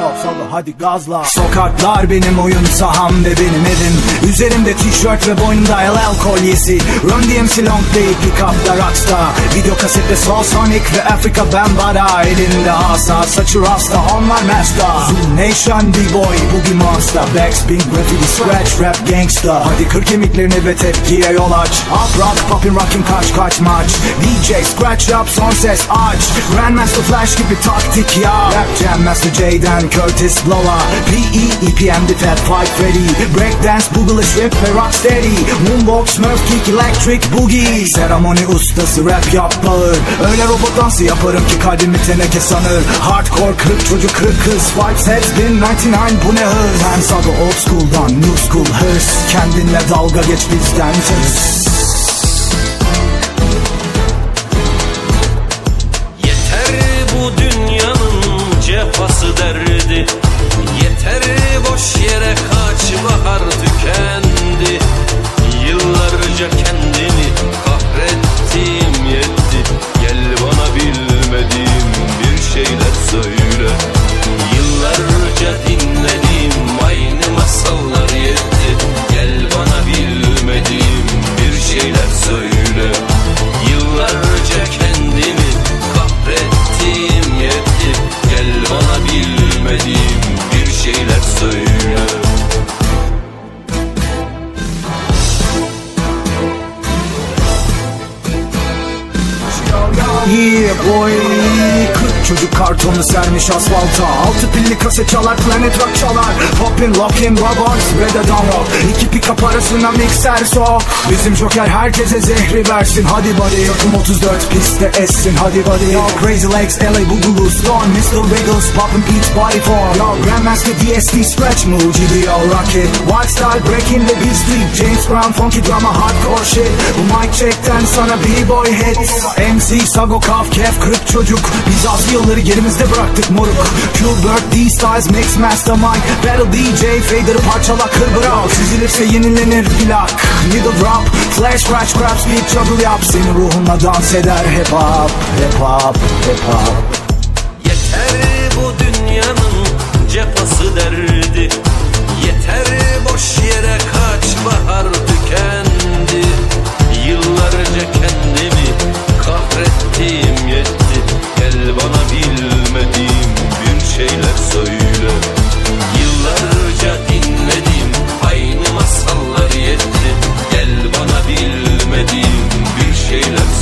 Salla hadi gazla Sokaklar benim oyun saham ve benim evim Üzerimde tişört ve boynumda LL kolyesi. Run DMC long play pick da rockstar. Video kasette Soul Sonic ve Afrika Bambara. Elinde asa saçı rasta onlar master. Zoom Nation D-boy boogie monster. Backspin graffiti scratch rap gangsta Hadi kır kemiklerini ve tepkiye yol aç. Up rock poppin rockin kaç kaç maç. DJ scratch up son ses aç. Grandmaster Flash gibi taktik ya Rap Jam Master J'den Curtis Blow'a P.E. EPM'de Fat Fight Freddy. Breakdance Boogle Strip ve Rocksteady Moonwalk Smurf Kick Electric Boogie. Seremoni ustası rap yap bağır Öyle robot dansı yaparım ki kalbimi teneke sanır. Hardcore kırık çocuk kırık kız. Fight sets 1099 bu ne hız? Ben sago old school'dan new school hırs. Kendinle dalga geç bizden tırs here, boy. Çocuk kartonu sermiş asfalta. Altı pilli kaset çalar planet rock çalar. Poppin lockin robots ve de download İki pick up arasına mikser sok. Bizim joker herkese zehri versin. Hadi buddy. Takım 34 pistte essin. Hadi buddy. Yo crazy legs LA Boogaloo Stone Mr. Wiggles Poppin beats body form Yo Grandmaster DST Stretch Move GDO Rocket Wild style breaking the beat street. James Brown funky drama hardcore shit. Bu mic check'ten sana b-boy hits. MC Sago Kaf Kef kırık çocuk. Biz az yılları gerimizde bıraktık moruk. Qbert D-Styles Mix Mastermind Battle DJ Fader'ı parçala kır bırak. Süzülürse yenilenir plak. Middle drop Flash scratch grab speed juggle yap. Senin ruhunla dans eder hip hop Hip hop Hip hop. Yeter bu dünyanın cefası derdi. Yeter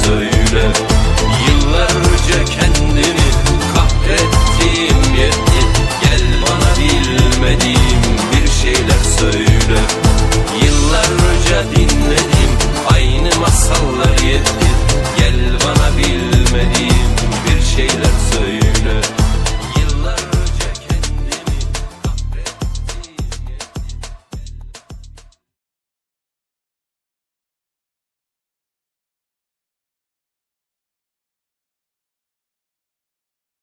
söyle